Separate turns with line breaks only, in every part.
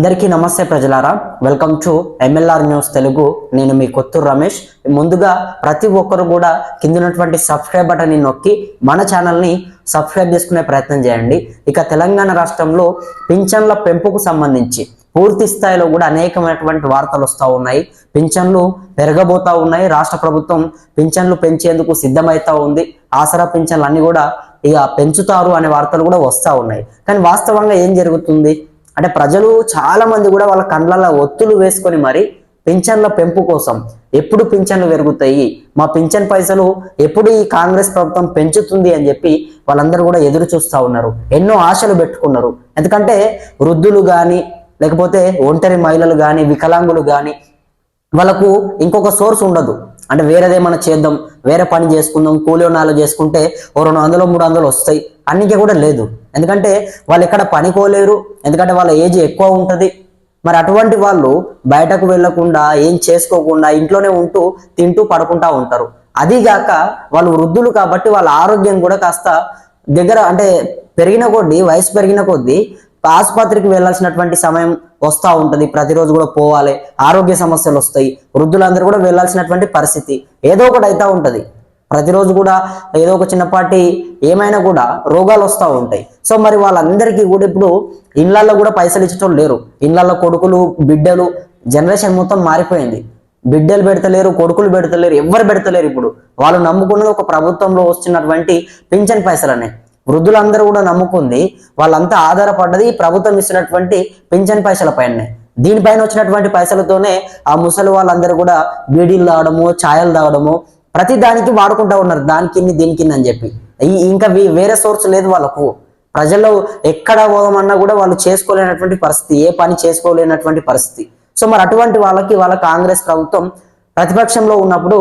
అందరికీ నమస్తే ప్రజలారా. Welcome to MLR news Telugu. నేను మీ కొత్తూరు రమేష్. ముందుగా ప్రతి ఒక్కరు కూడా కింద ఉన్నటువంటి సబ్స్క్రైబ్ బటన్ని నొక్కి మన ఛానల్ని సబ్స్క్రైబ్ చేసుకునే ప్రయత్నం చేయండి. ఇక తెలంగాణ రాష్ట్రంలో పింఛన్ల పెంపుకు సంబంధించి పూర్తి స్థాయిలో కూడా అనేకమైనటువంటి వార్తలు వస్తూ ఉన్నాయి. పింఛన్లు పెరగబోతా ఉన్నాయి. రాష్ట్ర ప్రభుత్వం పింఛన్లు పెంచేందుకు సిద్ధమవుతా ఉంది. ఆసరా పింఛన్లు అన్ని కూడా ఇక పెంచుతారు అనే వార్తలు కూడా వస్తూ ఉన్నాయి. కానీ వాస్తవంగా ఏం జరుగుతుంది? అంటే ప్రజలు చాలామంది కూడా వాళ్ళ కండ్లలో ఒత్తులు వేసుకొని మరి పింఛన్ల పెంపు కోసం ఎప్పుడు పింఛన్లు పెరుగుతాయి? మా పింఛన్ పైసలు ఎప్పుడు ఈ కాంగ్రెస్ ప్రభుత్వం పెంచుతుంది అని చెప్పి వాళ్ళందరూ కూడా ఎదురు చూస్తూ ఉన్నారు. ఎన్నో ఆశలు పెట్టుకున్నారు. ఎందుకంటే వృద్ధులు కానీ లేకపోతే ఒంటరి మహిళలు కానీ వికలాంగులు కానీ వాళ్ళకు ఇంకొక సోర్స్ ఉండదు. అంటే వేరేదేమైనా చేద్దాం వేరే పని చేసుకుందాం కూలి నాలుగు చేసుకుంటే ఓ రెండు వందలు మూడు వందలు వస్తాయి. అన్నికే కూడా లేదు. ఎందుకంటే వాళ్ళు ఎక్కడ పనికోలేరు ఎందుకంటే వాళ్ళ ఏజ్ ఎక్కువ ఉంటుంది. మరి అటువంటి వాళ్ళు బయటకు వెళ్ళకుండా ఏం చేసుకోకుండా ఇంట్లోనే ఉంటూ తింటూ పడుకుంటా ఉంటారు. అదిగాక వాళ్ళు వృద్ధులు కాబట్టి వాళ్ళ ఆరోగ్యం కూడా కాస్త దగ్గర అంటే పెరిగిన కొద్దీ వయసు పెరిగిన కొద్దీ ఆసుపత్రికి వెళ్ళాల్సినటువంటి సమయం వస్తూ ఉంటుంది. ప్రతిరోజు కూడా పోవాలి. ఆరోగ్య సమస్యలు వస్తాయి. వృద్ధులందరూ కూడా వెళ్ళాల్సినటువంటి పరిస్థితి ఏదో ఒకటి అవుతూ ఉంటుంది. ప్రతిరోజు కూడా ఏదో ఒక చిన్నపాటి ఏమైనా కూడా రోగాలు వస్తూ ఉంటాయి. సో మరి వాళ్ళందరికీ కూడా ఇప్పుడు ఇళ్ళలో కూడా పైసలు ఇచ్చటం లేరు. ఇళ్ళలో కొడుకులు బిడ్డలు జనరేషన్ మొత్తం మారిపోయింది. బిడ్డలు పెడతలేరు కొడుకులు పెడతలేరు ఎవ్వరు పెడతలేరు ఇప్పుడు. వాళ్ళు నమ్ముకున్నది ఒక ప్రభుత్వంలో వస్తున్నటువంటి పింఛన్ పైసలనే. వృద్ధులందరూ కూడా నమ్ముకుంది వాళ్ళంతా ఆధారపడ్డది ప్రభుత్వం ఇస్తున్నటువంటి పింఛన్ పైసల పైన. దీనిపైన వచ్చినటువంటి పైసలతోనే ఆ ముసలి వాళ్ళందరూ కూడా బీడీలు తాగడము ఛాయలు తాగడము ప్రతి దానికి వాడుకుంటా ఉన్నారు దానికి దీనికి అని చెప్పి. ఇంకా వేరే సోర్స్ లేదు వాళ్ళకు. ప్రజల్లో ఎక్కడ పోదామన్నా కూడా వాళ్ళు చేసుకోలేనటువంటి పరిస్థితి ఏ పని చేసుకోలేనటువంటి పరిస్థితి. సో మరి అటువంటి వాళ్ళకి వాళ్ళ కాంగ్రెస్ ప్రభుత్వం ప్రతిపక్షంలో ఉన్నప్పుడు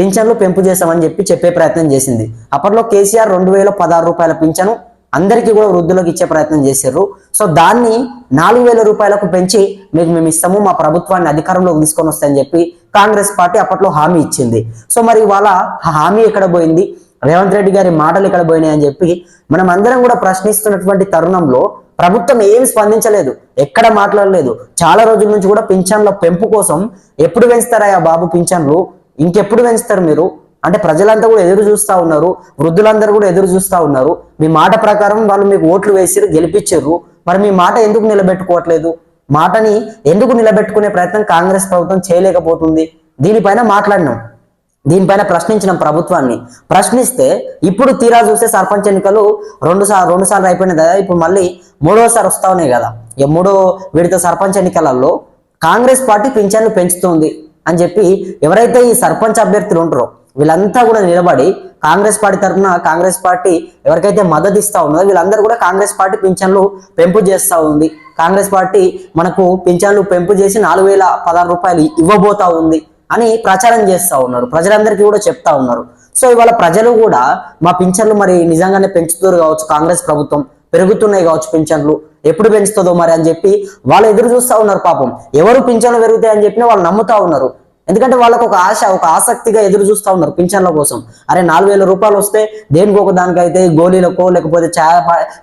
పింఛన్లు పెంపు చేశామని చెప్పి చెప్పే ప్రయత్నం చేసింది. అప్పట్లో కేసీఆర్ రెండు వేల పదహారు రూపాయల పింఛను అందరికీ కూడా వృద్ధులకు ఇచ్చే ప్రయత్నం చేశారు. సో దాన్ని నాలుగు వేల రూపాయలకు పెంచి మీకు మేము ఇస్తాము మా ప్రభుత్వాన్ని అధికారంలోకి తీసుకొని వస్తాయని చెప్పి కాంగ్రెస్ పార్టీ అప్పట్లో హామీ ఇచ్చింది. సో మరి ఇవాళ ఆ హామీ ఎక్కడ పోయింది? రేవంత్ రెడ్డి గారి మాటలు ఎక్కడ పోయినాయి అని చెప్పి మనం అందరం కూడా ప్రశ్నిస్తున్నటువంటి తరుణంలో ప్రభుత్వం ఏమి స్పందించలేదు ఎక్కడ మాట్లాడలేదు. చాలా రోజుల నుంచి కూడా పింఛన్ల పెంపు కోసం ఎప్పుడు పెంచుతారా బాబు పింఛన్లు? ఇంకెప్పుడు పెంచుతారు మీరు? అంటే ప్రజలంతా కూడా ఎదురు చూస్తా ఉన్నారు వృద్ధులందరూ కూడా ఎదురు చూస్తా ఉన్నారు. మీ మాట ప్రకారం వాళ్ళు మీకు ఓట్లు వేసిరు గెలిపించారు మరి మీ మాట ఎందుకు నిలబెట్టుకోవట్లేదు? మాటని ఎందుకు నిలబెట్టుకునే ప్రయత్నం కాంగ్రెస్ ప్రభుత్వం చేయలేకపోతుంది? దీనిపైన మాట్లాడినాం. దీనిపైన ప్రశ్నించిన ప్రభుత్వాన్ని. ప్రశ్నిస్తే ఇప్పుడు తీరా చూస్తే సర్పంచ్ ఎన్నికలు రెండు సార్లు రెండు సార్లు అయిపోయినాయి కదా ఇప్పుడు మళ్ళీ మూడోసారి వస్తా ఉన్నాయి కదా. ఈ మూడో విడత సర్పంచ్ ఎన్నికలలో కాంగ్రెస్ పార్టీ పింఛన్లు పెంచుతుంది. అని చెప్పి ఎవరైతే ఈ సర్పంచ్ అభ్యర్థులు ఉంటారో వీళ్ళంతా కూడా నిలబడి కాంగ్రెస్ పార్టీ తరఫున కాంగ్రెస్ పార్టీ ఎవరికైతే మద్దతు ఇస్తా ఉన్నదో వీళ్ళందరూ కూడా కాంగ్రెస్ పార్టీ పింఛన్లు పెంపు చేస్తూ ఉంది. కాంగ్రెస్ పార్టీ మనకు పింఛన్లు పెంపు చేసి నాలుగు వేల పదహారు రూపాయలు ఇవ్వబోతా ఉంది అని ప్రచారం చేస్తూ ఉన్నారు. ప్రజలందరికీ కూడా చెప్తా ఉన్నారు. సో ఇవాళ ప్రజలు కూడా మా పింఛన్లు మరి నిజంగానే పెంచుతారు కావచ్చు కాంగ్రెస్ ప్రభుత్వం పెరుగుతున్నాయి కావచ్చు పింఛన్లు. ఎప్పుడు పెంచుతుందో మరి అని చెప్పి వాళ్ళు ఎదురు చూస్తా ఉన్నారు పాపం. ఎవరు పింఛన్లు పెరుగుతాయి అని చెప్పినా వాళ్ళు నమ్ముతా ఉన్నారు. ఎందుకంటే వాళ్ళకు ఒక ఆశ ఒక ఆసక్తిగా ఎదురు చూస్తూ ఉన్నారు పింఛన్ల కోసం. అరే నాలుగు వేల రూపాయలు వస్తే దేనికి ఒక దానికైతే గోళీలకో లేకపోతే ఛాయ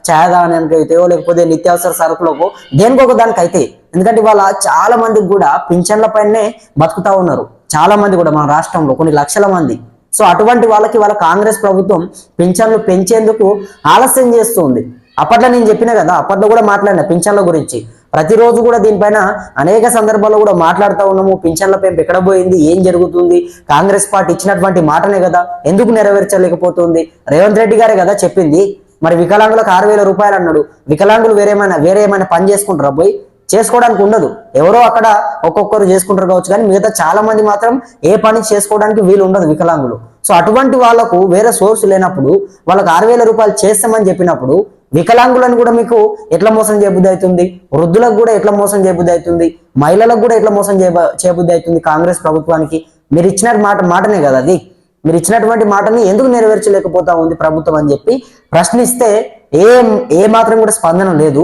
ఛాయదానానికి లేకపోతే నిత్యావసర సరుకులకో దేనికి ఒక దానికైతే. ఎందుకంటే వాళ్ళ చాలా మందికి కూడా పింఛన్ల పైనే బతుకుతా ఉన్నారు. చాలా మంది కూడా మన రాష్ట్రంలో కొన్ని లక్షల మంది. సో అటువంటి వాళ్ళకి వాళ్ళ కాంగ్రెస్ ప్రభుత్వం పింఛన్లు పెంచేందుకు ఆలస్యం చేస్తుంది. అప్పట్లో నేను చెప్పిన కదా అప్పట్లో కూడా మాట్లాడిన పింఛన్ల గురించి. ప్రతిరోజు కూడా దీనిపైన అనేక సందర్భాల్లో కూడా మాట్లాడుతూ ఉన్నాము. పింఛన్ల పెంపు ఎక్కడ పోయింది? ఏం జరుగుతుంది? కాంగ్రెస్ పార్టీ ఇచ్చినటువంటి మాటనే కదా? ఎందుకు నెరవేర్చలేకపోతుంది? రేవంత్ రెడ్డి గారే కదా చెప్పింది. మరి వికలాంగులకు ఆరు వేల రూపాయలు అన్నాడు. వికలాంగులు వేరేమైనా వేరే ఏమైనా పని చేసుకుంటారా పోయి చేసుకోవడానికి ఉండదు. ఎవరో అక్కడ ఒక్కొక్కరు చేసుకుంటారు కావచ్చు కానీ మిగతా చాలా మంది మాత్రం ఏ పని చేసుకోవడానికి వీలు ఉండదు వికలాంగులు. సో అటువంటి వాళ్ళకు వేరే సోర్స్ లేనప్పుడు వాళ్ళకి ఆరు వేల రూపాయలు చేస్తామని చెప్పినప్పుడు వికలాంగులను కూడా మీకు ఎట్లా మోసం చేయబుద్ధి అవుతుంది వృద్ధులకు కూడా ఎట్లా మోసం చేయబుద్ధి అవుతుంది మహిళలకు కూడా ఎట్లా మోసం చేయ చేయబుద్ధి అవుతుంది కాంగ్రెస్ ప్రభుత్వానికి? మీరు ఇచ్చిన మాట మాటనే కదా అది? మీరు ఇచ్చినటువంటి మాటని ఎందుకు నెరవేర్చలేకపోతా ఉంది ప్రభుత్వం అని చెప్పి ప్రశ్నిస్తే ఏం ఏ మాత్రం కూడా స్పందన లేదు.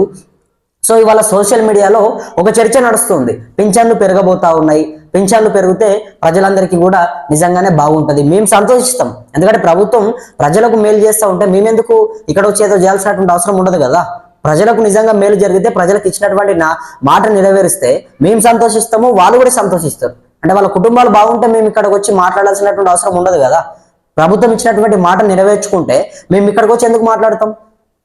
సో ఇవాళ సోషల్ మీడియాలో ఒక చర్చ నడుస్తుంది. పింఛన్లు పెరగబోతా ఉన్నాయి. పింఛన్లు పెరిగితే ప్రజలందరికీ కూడా నిజంగానే బాగుంటుంది. మేము సంతోషిస్తాం. ఎందుకంటే ప్రభుత్వం ప్రజలకు మేలు చేస్తూ ఉంటే మేమెందుకు ఇక్కడ వచ్చి ఏదో చేయాల్సినటువంటి అవసరం ఉండదు కదా? ప్రజలకు నిజంగా మేలు జరిగితే ప్రజలకు ఇచ్చినటువంటి నా మాట నెరవేరిస్తే మేము సంతోషిస్తాము వాళ్ళు కూడా సంతోషిస్తారు. అంటే వాళ్ళ కుటుంబాలు బాగుంటే మేము ఇక్కడికి వచ్చి మాట్లాడాల్సినటువంటి అవసరం ఉండదు కదా? ప్రభుత్వం ఇచ్చినటువంటి మాట నెరవేర్చుకుంటే మేము ఇక్కడికి వచ్చి ఎందుకు మాట్లాడతాం?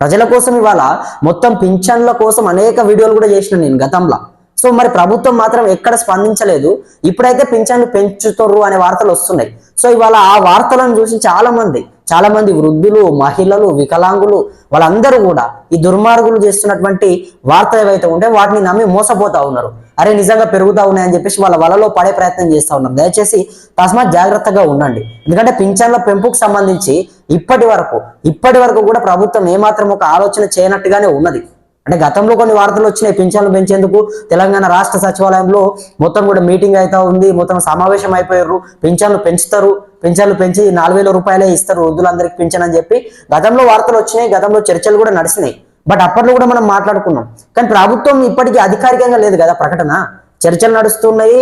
ప్రజల కోసం ఇవాళ మొత్తం పింఛన్ల కోసం అనేక వీడియోలు కూడా చేసిన నేను గతంలో. సో మరి ప్రభుత్వం మాత్రం ఎక్కడ స్పందించలేదు. ఇప్పుడైతే పింఛన్లు పెంచుతుర్రు అనే వార్తలు వస్తున్నాయి. సో ఇవాళ ఆ వార్తలను చూసి చాలా మంది చాలా మంది వృద్ధులు మహిళలు వికలాంగులు వాళ్ళందరూ కూడా ఈ దుర్మార్గులు చేస్తున్నటువంటి వార్తలు ఏవైతే ఉంటే వాటిని నమ్మి మోసపోతా ఉన్నారు. అరే నిజంగా పెరుగుతా ఉన్నాయని చెప్పేసి వాళ్ళ వలలో పడే ప్రయత్నం చేస్తా ఉన్నారు. దయచేసి తస్మాత్ జాగ్రత్తగా ఉండండి. ఎందుకంటే పింఛన్ల పెంపుకు సంబంధించి ఇప్పటి వరకు ఇప్పటి వరకు కూడా ప్రభుత్వం ఏమాత్రం ఒక ఆలోచన చేయనట్టుగానే ఉన్నది. అంటే గతంలో కొన్ని వార్తలు వచ్చినాయి. పింఛన్లు పెంచేందుకు తెలంగాణ రాష్ట్ర సచివాలయంలో మొత్తం కూడా మీటింగ్ అయితే ఉంది. మొత్తం సమావేశం అయిపోయారు. పింఛన్లు పెంచుతారు. పింఛన్లు పెంచి నాలుగు వేల రూపాయలే ఇస్తారు వృద్ధులందరికీ పింఛన్ అని చెప్పి గతంలో వార్తలు వచ్చినాయి. గతంలో చర్చలు కూడా నడిచినాయి. బట్ అప్పట్లో కూడా మనం మాట్లాడుకున్నాం. కానీ ప్రభుత్వం ఇప్పటికీ అధికారికంగా లేదు కదా ప్రకటన? చర్చలు నడుస్తున్నాయి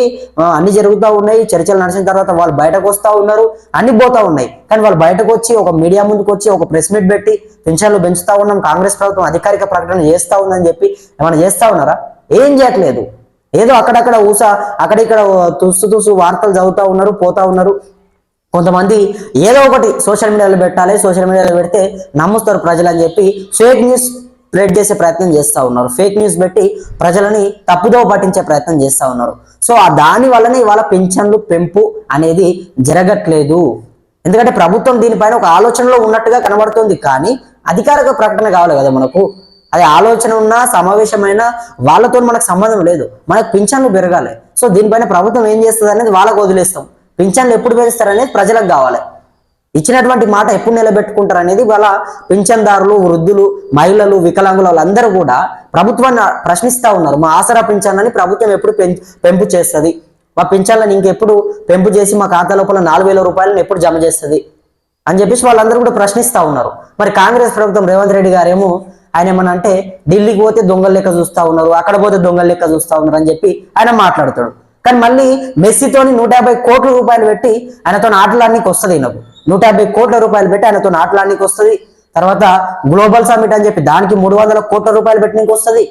అన్ని జరుగుతూ ఉన్నాయి. చర్చలు నడిచిన తర్వాత వాళ్ళు బయటకు వస్తూ ఉన్నారు అన్ని పోతా ఉన్నాయి. కానీ వాళ్ళు బయటకు వచ్చి ఒక మీడియా ముందుకు వచ్చి ఒక ప్రెస్ మీట్ పెట్టి పెన్షన్లు పెంచుతా ఉన్నాం కాంగ్రెస్ ప్రభుత్వం అధికారిక ప్రకటన చేస్తా ఉందని చెప్పి ఏమైనా చేస్తా ఉన్నారా? ఏం చేయట్లేదు. ఏదో అక్కడక్కడ ఊసా అక్కడిక్కడ తుసు తుసు వార్తలు చదువుతూ ఉన్నారు పోతా ఉన్నారు. కొంతమంది ఏదో ఒకటి సోషల్ మీడియాలో పెట్టాలి సోషల్ మీడియాలో పెడితే నమ్ముస్తారు ప్రజలు అని చెప్పి ఫేక్ న్యూస్ స్ప్రెడ్ చేసే ప్రయత్నం చేస్తూ ఉన్నారు. ఫేక్ న్యూస్ పెట్టి ప్రజలని తప్పుదోవ పట్టించే ప్రయత్నం చేస్తూ ఉన్నారు. సో ఆ దాని వల్లనే ఇవాళ పెన్షన్లు పెంపు అనేది జరగట్లేదు. ఎందుకంటే ప్రభుత్వం దీనిపైన ఒక ఆలోచనలో ఉన్నట్టుగా కనబడుతుంది. కానీ అధికారిక ప్రకటన కావాలి కదా మనకు. అది ఆలోచన ఉన్నా సమావేశమైన వాళ్ళతో మనకు సంబంధం లేదు. మనకు పింఛన్లు పెరగాలి. సో దీనిపైన ప్రభుత్వం ఏం చేస్తుంది అనేది వాళ్ళకు వదిలేస్తాం. పింఛన్లు ఎప్పుడు పెంచుతారు అనేది ప్రజలకు కావాలి. ఇచ్చినటువంటి మాట ఎప్పుడు నిలబెట్టుకుంటారు అనేది వాళ్ళ పింఛన్దారులు వృద్ధులు మహిళలు వికలాంగులు వాళ్ళందరూ కూడా ప్రభుత్వాన్ని ప్రశ్నిస్తా ఉన్నారు. మా ఆసరా పింఛన్ ప్రభుత్వం ఎప్పుడు పెంపు చేస్తుంది? మా పింఛన్లను ఇంకెప్పుడు పెంపు చేసి మా ఖాతా లోపల నాలుగు వేల రూపాయలను ఎప్పుడు జమ చేస్తుంది? అని చెప్పేసి వాళ్ళందరూ కూడా ప్రశ్నిస్తా ఉన్నారు. మరి కాంగ్రెస్ ప్రభుత్వం రేవంత్ రెడ్డి గారేమో ఆయన ఏమన్నా అంటే ఢిల్లీకి పోతే దొంగల లెక్క చూస్తా ఉన్నారు అక్కడ పోతే దొంగల లెక్క చూస్తా ఉన్నారు అని చెప్పి ఆయన మాట్లాడతాడు. కానీ మళ్ళీ మెస్సీతోని నూట యాభై కోట్ల రూపాయలు పెట్టి ఆయనతో ఆటలాడడానికి వస్తుంది ఈయనకు. నూట యాభై కోట్ల రూపాయలు పెట్టి ఆయనతో ఆటలాడడానికి వస్తుంది. తర్వాత గ్లోబల్ సమ్మిట్ అని చెప్పి దానికి మూడు వందల కోట్ల రూపాయలు పెట్టడానికి వస్తుంది.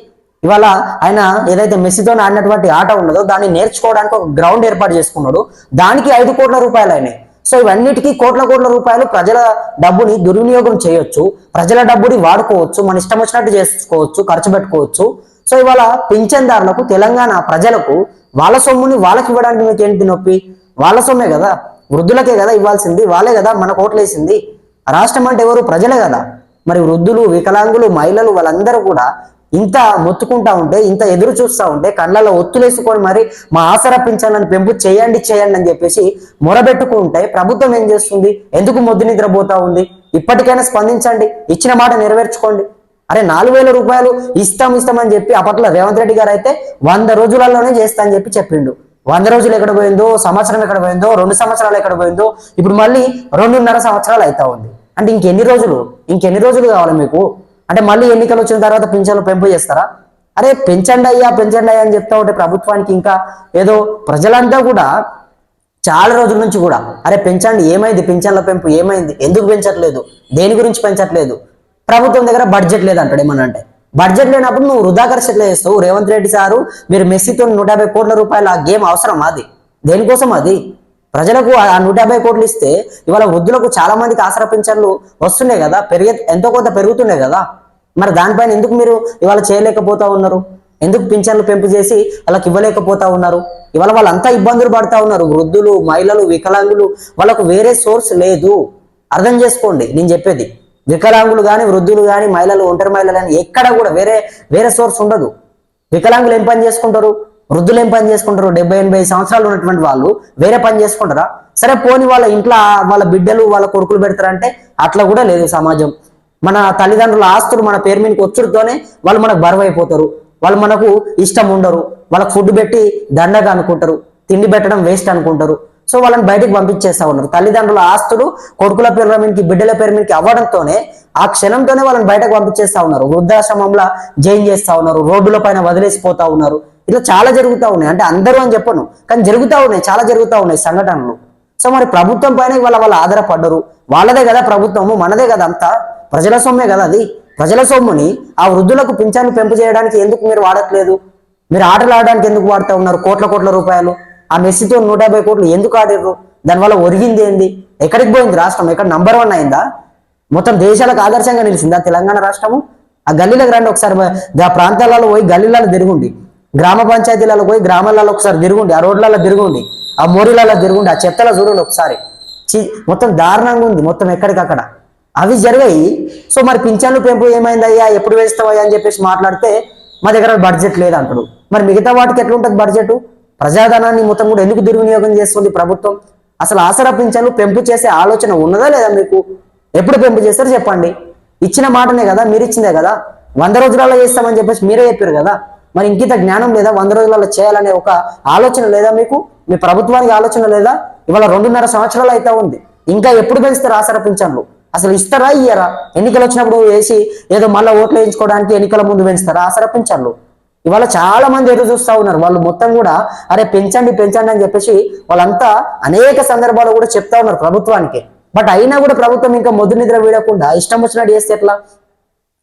ఇవాళ ఆయన ఏదైతే మెస్సీతో ఆడినటువంటి ఆట ఉన్నదో దాన్ని నేర్చుకోవడానికి ఒక గ్రౌండ్ ఏర్పాటు చేసుకున్నాడు. దానికి ఐదు కోట్ల రూపాయలు అయినాయి సో ఇవన్నిటికీ కోట్ల కోట్ల రూపాయలు ప్రజల డబ్బుని దుర్వినియోగం చేయొచ్చు ప్రజల డబ్బుని వాడుకోవచ్చు మన ఇష్టం వచ్చినట్టు చేసుకోవచ్చు ఖర్చు పెట్టుకోవచ్చు. సో ఇవాళ పింఛన్దారులకు తెలంగాణ ప్రజలకు వాళ్ళ సొమ్ముని వాళ్ళకి ఇవ్వడానికి మీకు ఏంటి నొప్పి? వాళ్ళ సొమ్మే కదా. వృద్ధులకే కదా ఇవ్వాల్సింది. వాళ్ళే కదా మన కోట్లేసింది. రాష్ట్రం అంటే ఎవరు? ప్రజలే కదా. మరి వృద్ధులు వికలాంగులు మహిళలు వాళ్ళందరూ కూడా ఇంత మొత్తుకుంటా ఉంటే ఇంత ఎదురు చూస్తూ ఉంటే కళ్ళలో ఒత్తులేసుకొని మరి మా ఆసరా పింఛన్లను పెంపు చేయండి చేయండి అని చెప్పేసి మొరబెట్టుకుంటే ప్రభుత్వం ఏం చేస్తుంది? ఎందుకు మొద్దు నిద్రపోతా ఉంది? ఇప్పటికైనా స్పందించండి. ఇచ్చిన మాట నెరవేర్చుకోండి. అరే నాలుగు వేల రూపాయలు ఇస్తాం ఇస్తామని చెప్పి అప్పట్లో రేవంత్ రెడ్డి గారు అయితే వంద రోజులలోనే చేస్తా అని చెప్పి చెప్పిండు. వంద రోజులు ఎక్కడ పోయిందో సంవత్సరం ఎక్కడ పోయిందో రెండు సంవత్సరాలు ఎక్కడ పోయిందో ఇప్పుడు మళ్ళీ రెండున్నర సంవత్సరాలు అవుతా ఉంది. అంటే ఇంకెన్ని రోజులు? ఇంకెన్ని రోజులు కావాలి మీకు? అంటే మళ్ళీ ఎన్నికలు వచ్చిన తర్వాత పింఛన్లు పెంపు చేస్తారా? అరే పెంచండి అయ్యా పెంచండి అయ్యా అని చెప్తా ఉంటే ప్రభుత్వానికి ఇంకా ఏదో ప్రజలంతా కూడా చాలా రోజుల నుంచి కూడా అరే పెంచండి ఏమైంది? పింఛన్ల పెంపు ఏమైంది? ఎందుకు పెంచట్లేదు? దేని గురించి పెంచట్లేదు? ప్రభుత్వం దగ్గర బడ్జెట్ లేదంటాడు ఏమన్నా అంటే. బడ్జెట్ లేనప్పుడు నువ్వు వృధా ఖర్చు చేస్తావు. రేవంత్ రెడ్డి సారు మీరు మెస్సీతో నూట యాభై కోట్ల రూపాయల ఆ గేమ్ అవసరం అది దేనికోసం అది? ప్రజలకు ఆ నూట యాభై కోట్లు ఇస్తే ఇవాళ వృద్ధులకు చాలా మందికి ఆసరా పింఛన్లు వస్తున్నాయి కదా. పెరిగే ఎంతో కొంత పెరుగుతున్నాయి కదా. మరి దానిపైన ఎందుకు మీరు ఇవాళ చేయలేకపోతా ఉన్నారు? ఎందుకు పింఛన్లు పెంపు చేసి వాళ్ళకి ఇవ్వలేకపోతా ఉన్నారు? ఇవాళ వాళ్ళంతా ఇబ్బందులు పడతా ఉన్నారు. వృద్ధులు మహిళలు వికలాంగులు వాళ్ళకు వేరే సోర్స్ లేదు. అర్థం చేసుకోండి నేను చెప్పేది. వికలాంగులు కానీ వృద్ధులు కానీ మహిళలు ఒంటరి మహిళలు కానీ ఎక్కడ కూడా వేరే వేరే సోర్స్ ఉండదు. వికలాంగులు ఏం పని చేసుకుంటారు? వృద్ధులు ఏం పని చేసుకుంటారు? డెబ్బై ఎనభై సంవత్సరాలు ఉన్నటువంటి వాళ్ళు వేరే పని చేసుకుంటారా? సరే పోని వాళ్ళ ఇంట్లో వాళ్ళ బిడ్డలు వాళ్ళ కొడుకులు పెడతారంటే అట్లా కూడా లేదు సమాజం. మన తల్లిదండ్రుల ఆస్తులు మన పేరు మీదకి వచ్చుడుతోనే వాళ్ళు మనకు బరువు అయిపోతారు వాళ్ళు మనకు ఇష్టం ఉండరు. వాళ్ళకి ఫుడ్ పెట్టి దండగా అనుకుంటారు. తిండి పెట్టడం వేస్ట్ అనుకుంటారు. సో వాళ్ళని బయటికి పంపించేస్తా ఉన్నారు. తల్లిదండ్రుల ఆస్తులు కొడుకుల పేరు మీదకి బిడ్డల పేరు మీదకి అవ్వడంతోనే ఆ క్షణంతోనే వాళ్ళని బయటకు పంపించేస్తా ఉన్నారు. వృద్ధాశ్రమంలో జైన్ చేస్తా ఉన్నారు. రోడ్డుల పైన వదిలేసిపోతా ఉన్నారు. ఇట్లా చాలా జరుగుతూ ఉన్నాయి. అంటే అందరూ అని చెప్పను కానీ జరుగుతూ ఉన్నాయి. చాలా జరుగుతూ ఉన్నాయి సంఘటనలు. సో మరి ప్రభుత్వం పైన ఇవాళ వాళ్ళు ఆధారపడ్డరు. వాళ్ళదే కదా ప్రభుత్వము మనదే కదా అంతా. ప్రజల సొమ్మే కదా అది. ప్రజల సొమ్ముని ఆ వృద్ధులకు పింఛాన్ని పెంపు చేయడానికి ఎందుకు మీరు వాడట్లేదు? మీరు ఆటలు ఆడడానికి ఎందుకు వాడుతూ ఉన్నారు? కోట్ల కోట్ల రూపాయలు. ఆ మెస్సీతో నూట యాభై కోట్లు ఎందుకు ఆడిర్రు దానివల్ల ఒరిగింది ఏంది? ఎక్కడికి పోయింది రాష్ట్రం? ఎక్కడ నంబర్ వన్ అయిందా? మొత్తం దేశాలకు ఆదర్శంగా నిలిచిందా తెలంగాణ రాష్ట్రము? ఆ గల్లీలకు రండి ఒకసారి ఆ ప్రాంతాలలో పోయి గల్లీలలో తిరుగుండి. గ్రామ పంచాయతీలలో పోయి గ్రామాలలో ఒకసారి తిరుగుండి. ఆ రోడ్లలో తిరుగుండి. ఆ మోరీలలో తిరుగుండి. ఆ చెత్తలో చూడండి ఒకసారి. మొత్తం దారుణంగా ఉంది. మొత్తం ఎక్కడికక్కడ. అవి జరిగాయి. సో మరి పింఛన్లు పెంపు ఏమైందయ్యా ఎప్పుడు వేస్తావయ్యా? అని చెప్పేసి మాట్లాడితే మా దగ్గర బడ్జెట్ లేదు అంటాడు మరి మిగతా వాటికి ఎట్లుంటుంది బడ్జెట్? ప్రజాధనాన్ని మొత్తం కూడా ఎందుకు దుర్వినియోగం చేస్తుంది ప్రభుత్వం? అసలు ఆసరా పింఛను పెంపు చేసే ఆలోచన ఉన్నదా లేదా మీకు? ఎప్పుడు పెంపు చేస్తారో చెప్పండి. ఇచ్చిన మాటనే కదా మీరు ఇచ్చిందే కదా? వంద రోజులలో చేస్తామని చెప్పేసి మీరే చెప్పారు కదా? మరి ఇంకిత జ్ఞానం లేదా వంద రోజులలో చేయాలనే ఒక ఆలోచన లేదా మీకు? మీ ప్రభుత్వానికి ఆలోచన లేదా? ఇవాళ రెండున్నర సంవత్సరాలు అయితే ఉంది. ఇంకా ఎప్పుడు పెంచుతారు ఆసరా పింఛన్లు? అసలు ఇస్తారా ఇయ్యరా? ఎన్నికలు వచ్చినప్పుడు వేసి ఏదో మళ్ళీ ఓట్లు వేయించుకోవడానికి ఎన్నికల ముందు పెంచుతారా ఆసరా పింఛన్లు? ఇవాళ చాలా మంది ఎదురు చూస్తా ఉన్నారు. వాళ్ళు మొత్తం కూడా అరే పెంచండి పెంచండి అని చెప్పేసి వాళ్ళంతా అనేక సందర్భాలు కూడా చెప్తా ఉన్నారు ప్రభుత్వానికి. బట్ అయినా కూడా ప్రభుత్వం ఇంకా మొద్దు నిద్ర వీడకుండా ఇష్టం వచ్చినట్టు చేస్తే ఎట్లా?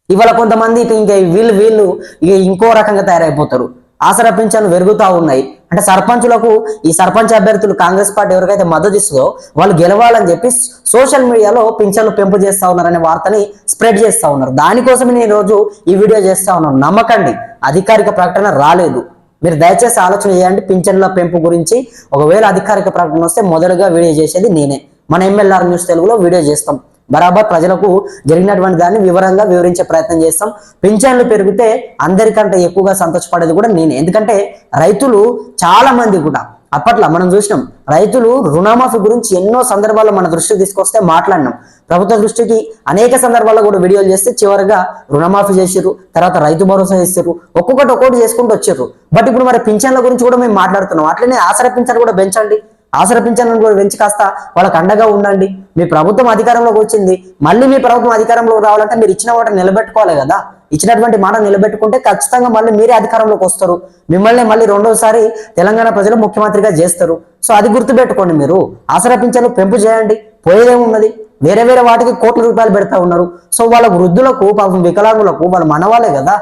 ఇవాళ కొంతమంది ఇంకా వీళ్ళు వీళ్ళు ఇక ఇంకో రకంగా తయారైపోతారు. ఆసరా పింఛన్లు పెరుగుతూ ఉన్నాయి. అంటే సర్పంచులకు ఈ సర్పంచ్ అభ్యర్థులు కాంగ్రెస్ పార్టీ ఎవరికైతే మద్దతు ఇస్తుందో వాళ్ళు గెలవాలని చెప్పి సోషల్ మీడియాలో పింఛన్లు పెంపు చేస్తా ఉన్నారనే వార్తని స్ప్రెడ్ చేస్తా ఉన్నారు. దానికోసమే నేను ఈ రోజు ఈ వీడియో చేస్తా ఉన్నాను. నమ్మకండి అధికారిక ప్రకటన రాలేదు. మీరు దయచేసి ఆలోచన చేయండి పింఛన్ల పెంపు గురించి. ఒకవేళ అధికారిక ప్రకటన వస్తే మొదలుగా వీడియో చేసేది నేనే. మన ఎంఎల్ఆర్ న్యూస్ తెలుగులో వీడియో చేస్తాం. బరాబర్ ప్రజలకు జరిగినటువంటి దాన్ని వివరంగా వివరించే ప్రయత్నం చేస్తాం. పింఛన్లు పెరిగితే అందరికంటే ఎక్కువగా సంతోషపడేది కూడా నేను. ఎందుకంటే రైతులు చాలా మంది కూడా అప్పట్లో మనం చూసినాం రైతులు రుణమాఫీ గురించి ఎన్నో సందర్భాల్లో మన దృష్టికి తీసుకొస్తే మాట్లాడినాం. ప్రభుత్వ దృష్టికి అనేక సందర్భాల్లో కూడా వీడియోలు చేస్తే చివరిగా రుణమాఫీ చేసారు తర్వాత రైతు భరోసా చేశారు ఒక్కొక్కటి ఒక్కొక్కటి చేసుకుంటూ వచ్చారు బట్ ఇప్పుడు మరి పింఛన్ల గురించి కూడా మేము మాట్లాడుతున్నాం. అట్లనే ఆసరా పింఛన్ కూడా పెంచండి. ఆసరా పింఛన్లను కూడా పెంచి కాస్త వాళ్ళకి అండగా ఉండండి. మీ ప్రభుత్వం అధికారంలోకి వచ్చింది. మళ్ళీ మీ ప్రభుత్వం అధికారంలోకి రావాలంటే మీరు ఇచ్చిన వాటిని నిలబెట్టుకోవాలి కదా. ఇచ్చినటువంటి మాట నిలబెట్టుకుంటే ఖచ్చితంగా మళ్ళీ మీరే అధికారంలోకి వస్తారు. మిమ్మల్ని మళ్ళీ రెండోసారి తెలంగాణ ప్రజలు ముఖ్యమంత్రిగా చేస్తారు. సో అది గుర్తుపెట్టుకోండి మీరు. ఆసరా పింఛన్లు పెంపు చేయండి. పోయేదేమున్నది వేరే వేరే వాటికి కోట్ల రూపాయలు పెడతా ఉన్నారు. సో వాళ్ళ వృద్ధులకు పాపం వికలాంగులకు వాళ్ళ మనవాళ్ళే కదా.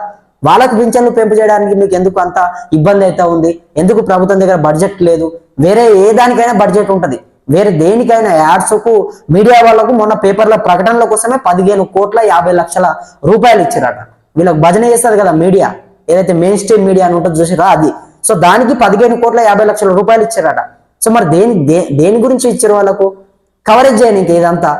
వాళ్ళకు పింఛన్లు పెంపు చేయడానికి మీకు ఎందుకు అంత ఇబ్బంది అయితే ఉంది? ఎందుకు ప్రభుత్వం దగ్గర బడ్జెట్ లేదు? వేరే ఏ దానికైనా బడ్జెట్ ఉంటుంది. వేరే దేనికైనా యాడ్స్కు మీడియా వాళ్ళకు మొన్న పేపర్ల ప్రకటనల కోసమే పదిహేను కోట్ల యాభై లక్షల రూపాయలు ఇచ్చారట. వీళ్ళకి భజన చేస్తారు కదా మీడియా ఏదైతే మెయిన్ స్ట్రీమ్ మీడియా అని ఉంటుందో చూసారో అది. సో దానికి పదిహేను కోట్ల యాభై లక్షల రూపాయలు ఇచ్చారట. సో మరి దేని దే- దేని గురించి ఇచ్చారు వాళ్ళకు? కవరేజ్ చేయడానికి ఇదంతా.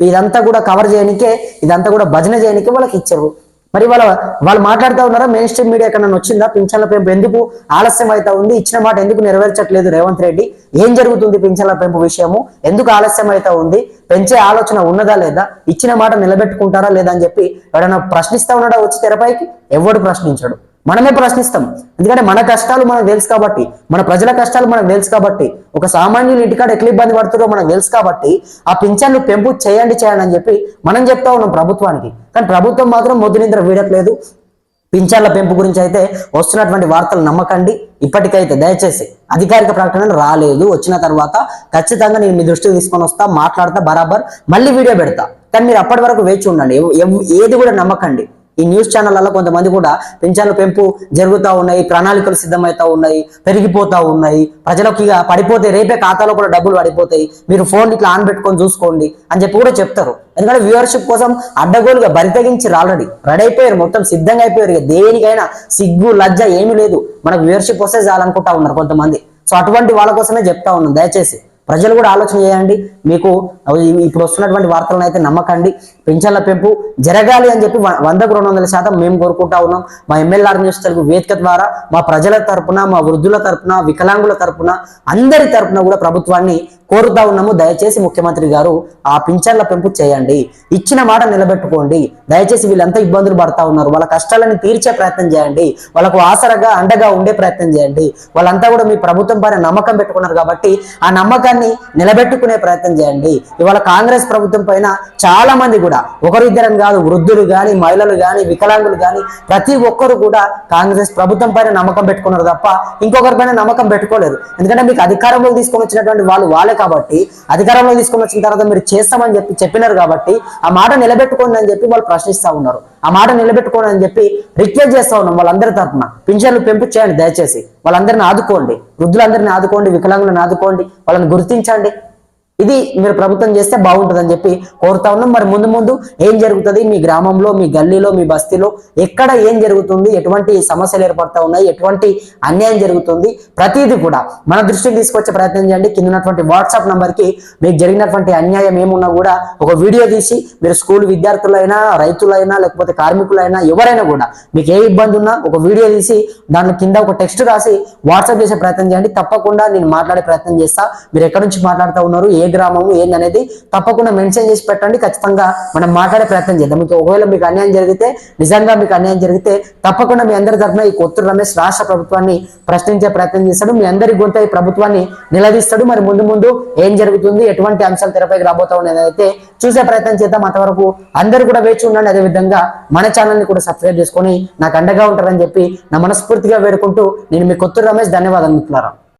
ఇదంతా కూడా కవర్ చేయనికే ఇదంతా కూడా భజన చేయనికే వాళ్ళకి ఇచ్చారు మరి వాళ్ళ వాళ్ళు మాట్లాడుతూ ఉన్నారా? మెయిన్ స్ట్రీమ్ మీడియా ఎక్కడ వచ్చిందా? పింఛన్ల పెంపు ఎందుకు ఆలస్యం అవుతా ఉంది? ఇచ్చిన మాట ఎందుకు నెరవేర్చట్లేదు రేవంత్ రెడ్డి? ఏం జరుగుతుంది పింఛన్ల పెంపు విషయము? ఎందుకు ఆలస్యం అవుతా ఉంది? పెంచే ఆలోచన ఉన్నదా లేదా? ఇచ్చిన మాట నిలబెట్టుకుంటారా లేదా అని చెప్పి ఎవరైనా ప్రశ్నిస్తా ఉన్నాడా వచ్చి తెరపైకి? ఎవడు ప్రశ్నించడు? మనమే ప్రశ్నిస్తాం. ఎందుకంటే మన కష్టాలు మనకు తెలుసు కాబట్టి మన ప్రజల కష్టాలు మనకు తెలుసు కాబట్టి ఒక సామాన్యులు ఇంటికాడ ఎట్లా ఇబ్బంది పడుతుందో మనకు తెలుసు కాబట్టి ఆ పింఛన్లు పెంపు చేయండి చేయండి అని చెప్పి మనం చెప్తా ఉన్నాం ప్రభుత్వానికి. కానీ ప్రభుత్వం మాత్రం మొద్దు వీడట్లేదు. పింఛన్ల పెంపు గురించి అయితే వస్తున్నటువంటి వార్తలు నమ్మకండి. ఇప్పటికైతే దయచేసి అధికారిక ప్రకటన రాలేదు. వచ్చిన తర్వాత ఖచ్చితంగా నేను మీ దృష్టికి తీసుకొని వస్తా మాట్లాడతా బరాబర్. మళ్ళీ వీడియో పెడతా. కానీ మీరు అప్పటి వరకు వేచి ఉండండి. ఏది కూడా నమ్మకండి. ఈ న్యూస్ ఛానళ్ళలో కొంతమంది కూడా పింఛన్ల పెంపు జరుగుతూ ఉన్నాయి ప్రణాళికలు సిద్ధమవుతా ఉన్నాయి పెరిగిపోతూ ఉన్నాయి. ప్రజలకు ఇక పడిపోతే రేపే ఖాతాలో కూడా డబ్బులు పడిపోతాయి. మీరు ఫోన్ ఇట్లా ఆన్ పెట్టుకొని చూసుకోండి అని చెప్పి కూడా చెప్తారు. ఎందుకంటే వ్యూవర్షిప్ కోసం అడ్డగోలుగా బరితగించి ఆల్రెడీ. రెడీ అయిపోయారు మొత్తం సిద్ధంగా అయిపోయారు. ఇక దేనికైనా సిగ్గు లజ్జ ఏమీ లేదు. మనకు వ్యూవర్షిప్ వస్తే చాలనుకుంటా ఉన్నారు కొంతమంది. సో అటువంటి వాళ్ళ కోసమే చెప్తా ఉన్నాను దయచేసి. ప్రజలు కూడా ఆలోచన చేయండి. మీకు ఇప్పుడు వస్తున్నటువంటి వార్తలను అయితే నమ్మకండి. పెన్షన్ల పెంపు జరగాలి అని చెప్పి వ- వందకు రెండు వందల శాతం మేము కోరుకుంటా ఉన్నాం. మా ఎమ్మెల్యేఆర్ న్యూస్ తెలుగు వేదిక ద్వారా మా ప్రజల తరపున మా వృద్ధుల తరపున వికలాంగుల తరపున అందరి తరపున కూడా ప్రభుత్వాన్ని కోరుతా ఉన్నాము దయచేసి ముఖ్యమంత్రి గారు ఆ పింఛన్ల పెంపు చేయండి. ఇచ్చిన మాట నిలబెట్టుకోండి. దయచేసి వీళ్ళంతా ఇబ్బందులు పడతా ఉన్నారు. వాళ్ళ కష్టాలను తీర్చే ప్రయత్నం చేయండి. వాళ్ళకు ఆసరగా అండగా ఉండే ప్రయత్నం చేయండి. వాళ్ళంతా కూడా మీ ప్రభుత్వం పైన నమ్మకం పెట్టుకున్నారు కాబట్టి ఆ నమ్మకాన్ని నిలబెట్టుకునే ప్రయత్నం చేయండి. ఇవాళ కాంగ్రెస్ ప్రభుత్వం పైన చాలా మంది కూడా ఒకరిద్దరం కాదు వృద్ధులు కానీ మహిళలు కానీ వికలాంగులు కానీ ప్రతి ఒక్కరు కూడా కాంగ్రెస్ ప్రభుత్వం పైన నమ్మకం పెట్టుకున్నారు తప్ప ఇంకొకరి పైన నమ్మకం పెట్టుకోలేదు ఎందుకంటే మీకు అధికారంలో తీసుకొని వచ్చినటువంటి వాళ్ళు వాళ్ళే కాబట్టి అధికారంలో తీసుకొని వచ్చిన తర్వాత మీరు చేస్తామని చెప్పి చెప్పినారు కాబట్టి ఆ మాట నిలబెట్టుకోండి అని చెప్పి వాళ్ళు ప్రశ్నిస్తా ఉన్నారు. ఆ మాట నిలబెట్టుకోండి అని చెప్పి రిక్వెస్ట్ చేస్తా ఉన్నాం వాళ్ళందరి తరఫున పింఛన్లు పెంపు చేయండి దయచేసి. వాళ్ళందరిని ఆదుకోండి. వృద్ధులందరినీ ఆదుకోండి వికలాంగులను ఆదుకోండి. వాళ్ళని గుర్తించండి. ఇది మీరు ప్రభుత్వం చేస్తే బాగుంటుందని చెప్పి కోరుతా ఉన్నాం. మరి ముందు ముందు ఏం జరుగుతుంది? మీ గ్రామంలో మీ గల్లీలో మీ బస్తీలో ఎక్కడ ఏం జరుగుతుంది? ఎటువంటి సమస్యలు ఏర్పడతా ఉన్నాయి? ఎటువంటి అన్యాయం జరుగుతుంది? ప్రతిదీ కూడా మన దృష్టికి తీసుకొచ్చే ప్రయత్నం చేయండి. కింద ఉన్నటువంటి వాట్సాప్ నంబర్కి మీకు జరిగినటువంటి అన్యాయం ఏమున్నా కూడా ఒక వీడియో తీసి మీరు స్కూల్ విద్యార్థులైనా రైతులైనా లేకపోతే కార్మికులైనా ఎవరైనా కూడా మీకు ఏ ఇబ్బంది ఉన్నా ఒక వీడియో తీసి దాని కింద ఒక టెక్స్ట్ రాసి వాట్సాప్ చేసే ప్రయత్నం చేయండి. తప్పకుండా నేను మాట్లాడే ప్రయత్నం చేస్తా. మీరు ఎక్కడి నుంచి మాట్లాడుతూ ఉన్నారు? ఏ గ్రామము ఏందనేది తప్పకుండా మెన్షన్ చేసి పెట్టండి. ఖచ్చితంగా మనం మాట్లాడే ప్రయత్నం చేద్దాం. మీకు ఒకవేళ మీకు అన్యాయం జరిగితే నిజంగా మీకు అన్యాయం జరిగితే తప్పకుండా మీ అందరి తరఫున ఈ కొత్త రమేష్ రాష్ట్ర ప్రభుత్వాన్ని ప్రశ్నించే ప్రయత్నం చేస్తాడు. మీ అందరి గొంత ఈ ప్రభుత్వాన్ని నిలదీస్తాడు. మరి ముందు ముందు ఏం జరుగుతుంది ఎటువంటి అంశాలు తెరపైకి రాబోతా ఉన్నాయి చూసే ప్రయత్నం చేద్దాం. అంతవరకు అందరూ కూడా వేచి ఉండండి. అదేవిధంగా మన ఛానల్ని కూడా సబ్స్క్రైబ్ చేసుకొని నాకు అండగా ఉంటారని చెప్పి నా మనస్ఫూర్తిగా వేడుకుంటూ నేను మీ కొత్తూరు రమేష్. ధన్యవాదాలు మిత్రులారా.